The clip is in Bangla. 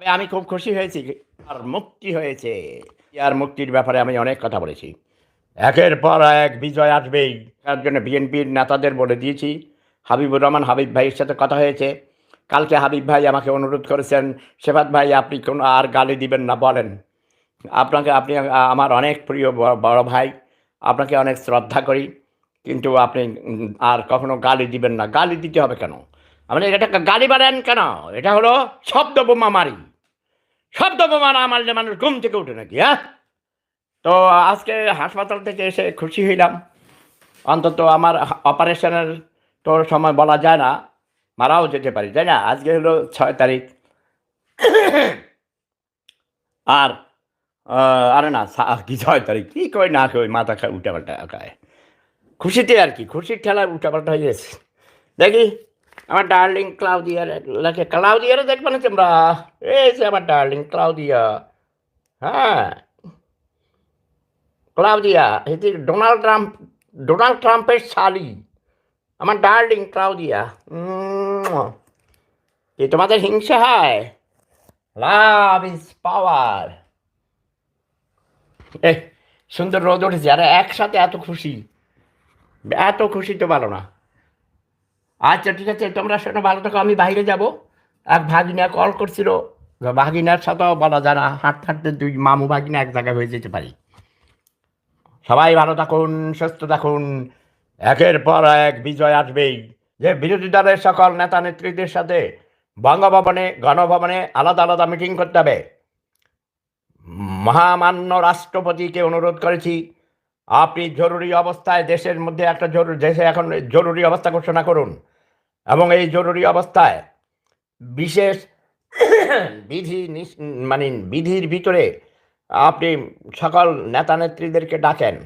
তবে আমি খুব খুশি হয়েছি আর মুক্তি হয়েছে। আর মুক্তির ব্যাপারে আমি অনেক কথা বলেছি। একের পর এক বিজয় আসবেই। তার জন্য বিএনপির নেতাদের বলে দিয়েছি। হাবিবুর রহমান, হাবিব ভাইয়ের সাথে কথা হয়েছে। কালকে হাবিব ভাই আমাকে অনুরোধ করেছেন সেবাত ভাই, আপনি কোনো আর গালি দিবেন না, বলেন। আপনাকে, আপনি, আমার অনেক প্রিয় বড় ভাই, আপনাকে অনেক শ্রদ্ধা করি, কিন্তু আপনি আর কখনো গালি দিবেন না। গালি দিতে হবে কেন? আপনি এটা গালি বাড়েন কেন? এটা হলো শব্দ বোমা মারি শব্দ বোমা না মারলে মানুষ ঘুম থেকে উঠে নাকি হ্যাঁ? তো আজকে হাসপাতাল থেকে এসে খুশি হইলাম। অন্তত আমার অপারেশনের তো সময় বলা যায় না, মারাও যেতে পারি, তাই না? আজকে হলো ছয় তারিখ। আর আরে না কি ছয় তারিখ? কি কই না কই, মাথা খায় উল্টা পাল্টা খায়। খুশিতে আর কি, খুশির ঠেলায় উল্টাপাল্টা হয়ে গেছে। দেখি আমার ডার্লিং ক্লাউদিয়ার লাগে। ক্লাউদিয়ারে দেখবে না তোমরা? এই যে আমার ডার্লিং ক্লাউদিয়া। হ্যাঁ। ক্লাউদিয়া এটি ডোনাল্ড ট্রাম্প, ডোনাল্ড ট্রাম্পের শালি। আমার ডার্লিং ক্লাউদিয়া। কি তোমাদের হিংসা হয়? Love is power. এ সুন্দর রোদ উঠেছে। আর একসাথে এত খুশি। এত খুশি তো ভালো না। আচ্ছা ঠিক আছে, তোমরা শোনো, ভালো থাকো, আমি বাইরে যাব। এক ভাগিনা কল করছিল। ভাগিনার সাথেও বলা না, হাঁটতে হাঁটতে দুই মামু ভাগিনা এক জায়গায় হয়ে যেতে পারি। সবাই ভালো থাকুন, সুস্থ থাকুন। একের পর এক বিজয় আসবেই। যে বিরোধী দলের সকল নেতা নেত্রীদের সাথে বঙ্গভবনে, গণভবনে আলাদা আলাদা মিটিং করতে হবে। মহামান্য রাষ্ট্রপতিকে অনুরোধ করেছি, আপনি জরুরি অবস্থায় দেশের মধ্যে একটা জরুরি দেশে এখন জরুরি অবস্থা ঘোষণা করুন। এবং এই জরুরি অবস্থায় বিশেষ বিধি মানে বিধির ভিতরে আপনি সকল নেতা নেত্রীদেরকে ডাকেন।